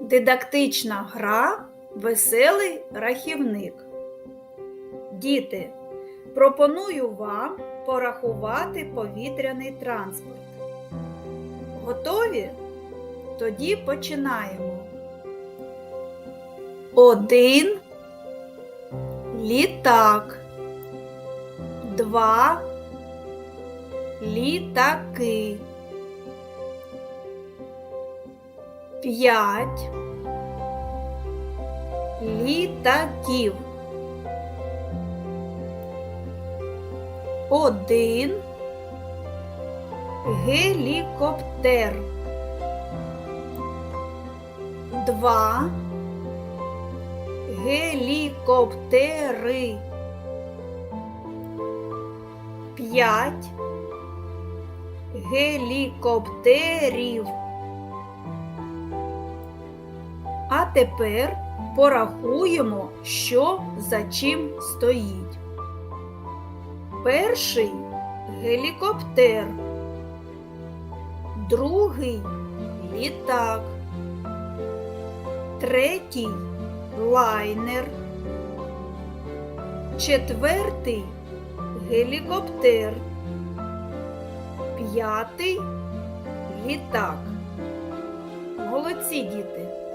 Дидактична гра Веселий рахівник. Діти, пропоную вам порахувати повітряний транспорт. Готові? Тоді починаємо. Один літак. Два літаки. П'ять літаків. Один гелікоптер. Два гелікоптери. П'ять гелікоптерів. А тепер порахуємо, що за чим стоїть. Перший гелікоптер, другий літак, третій лайнер, четвертий гелікоптер, п'ятий літак. Молодці діти!